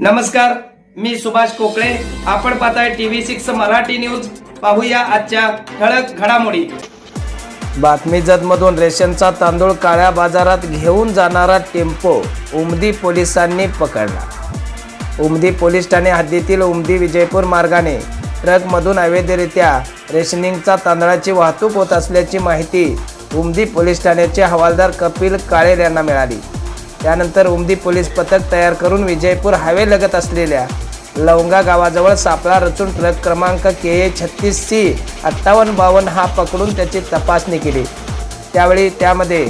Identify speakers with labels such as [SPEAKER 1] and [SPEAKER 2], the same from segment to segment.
[SPEAKER 1] नमस्कार मी सुभाष कोकळे आपण पाहताय टीव्ही सिक्स मराठी न्यूज. पाहूया आजच्या ठळक घडामोडी. बातमी जतमधून रेशनचा तांदूळ काळ्या बाजारात घेऊन जाणारा टेम्पो उमदी पोलिसांनी पकडला. उमदी पोलीस ठाणे हद्दीतील उमदी विजयपूर मार्गाने ट्रकमधून अवैधरित्या रेशनिंगचा तांदळाची वाहतूक होत असल्याची माहिती उमदी पोलीस ठाण्याचे हवालदार कपिल काळेर यांना मिळाली. त्यानंतर उमदी पोलीस पथक तयार करून विजयपूर हायवे लगत असलेल्या लवंगा गावाजवळ सापळा रचून ट्रक क्रमांक के ए छत्तीस सी अठ्ठावन्न बावन्न हा पकडून त्याची तपासणी केली. त्यावेळी त्यामध्ये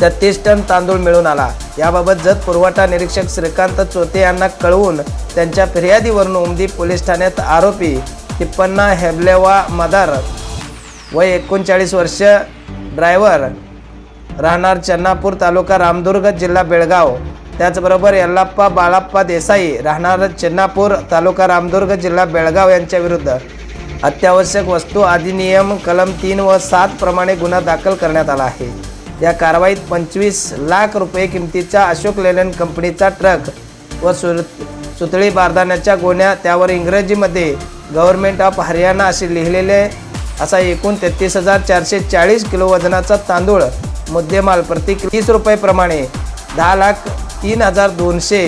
[SPEAKER 1] छत्तीस टन तांदूळ मिळून आला. याबाबत जत पुरवठा निरीक्षक श्रीकांत चोते यांना कळवून त्यांच्या फिर्यादीवरून उमदी पोलीस ठाण्यात आरोपी तिप्पन्ना हेबलेवा मदार वय एकोणचाळीस वर्ष ड्रायव्हर राहणार चन्नापूर तालुका रामदुर्ग जिल्हा बेळगाव. त्याचबरोबर यल्लाप्पा बाळाप्पा देसाई राहणार चेन्नापूर तालुका रामदुर्ग जिल्हा बेळगाव यांच्या विरुद्ध. अत्यावश्यक वस्तू अधिनियम कलम तीन व सात प्रमाणे गुन्हा दाखल करण्यात आला आहे. या कारवाईत पंचवीस लाख रुपये किमतीचा अशोक लेलन कंपनीचा ट्रक व सुर सुतळी बारदाण्याच्या गोण्या त्यावर इंग्रजीमध्ये गव्हर्नमेंट ऑफ हरियाणा असे लिहिलेले असा एकूण तेहतीस हजार चारशे चाळीस किलो वजनाचा तांदूळ मुद्देमाल प्रति तीस रुपयेप्रमाणे दहा लाख तीन हजार दोनशे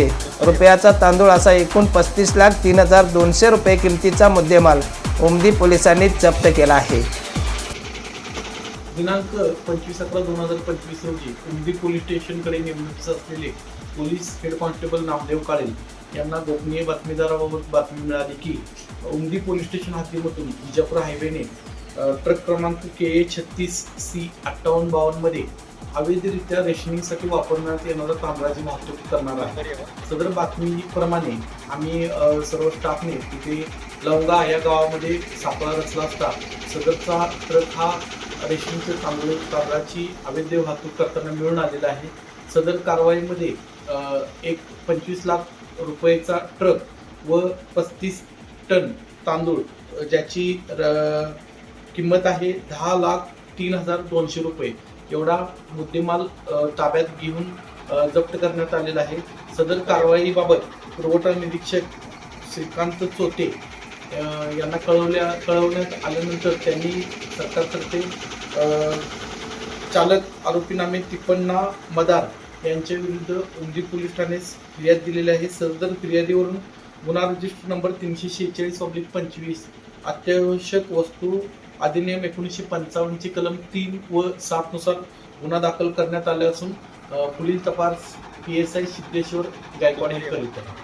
[SPEAKER 1] रुपयाचा तांदूळ असा एकूण पस्तीस लाख तीन हजार दोनशे रुपये किमतीचा मुद्देमाल उमदी पोलिसांनी जप्त केला आहे.
[SPEAKER 2] दिनांक पंचवीस अकरा दोन हजार पंचवीस रोजी उमदी पोलीस स्टेशनकडे नेमणूक असलेले police head constable Namdev Kale यांना गोपनीय बातमीदाराबाबत बातमी मिळाली की उमदी पोलीस स्टेशन हद्दीमधून विजापूर हायवेने ट्रक क्रमांक के ए छत्तीस सी अठ्ठावन्न बावन्नमध्ये अवैधरित्या रेशनिंगसाठी वापरण्यात येणारा तांदळाची वाहतूक करणार आहे. सदर बातमीप्रमाणे आम्ही सर्व स्टाफने तिथे लवंगा या गावामध्ये सापळा रचला असता. सदरचा ट्रक हा रेशनिंगचे तांदूळ तांदळाची अवैध वाहतूक करताना मिळून आलेला आहे. सदर कारवाईमध्ये एक पंचवीस लाख रुपयेचा ट्रक व पस्तीस टन तांदूळ ज्याची र- किंमत आहे दहा लाख तीन हजार दोनशे रुपये. एवढा मुद्देमाल ताब्यात घेऊन जप्त करण्यात आलेला आहे. सदर कारवाईबाबत पुरवठा निरीक्षक श्रीकांत चोते यांना कळवल्या कळवण्यात आल्यानंतर त्यांनी सरकारतर्फे अ, चालक आरोपीनामे तिप्पण्णा मदार यांच्या विरुद्ध उमदी पोलीस ठाण्यास फिर्याद दिलेली आहे. सदर फिर्यादीवरून गुन्हा रजिस्टर नंबर तीनशे शेहेचाळीस ऑब्लिक पंचवीस अत्यावश्यक वस्तू अधिनियम एकोणीसशे पंचावन्नची कलम तीन व सातनुसार गुन्हा दाखल करण्यात आला असून पुढील तपास P S I Siddheshwar Gaikwad हे करीत आहे.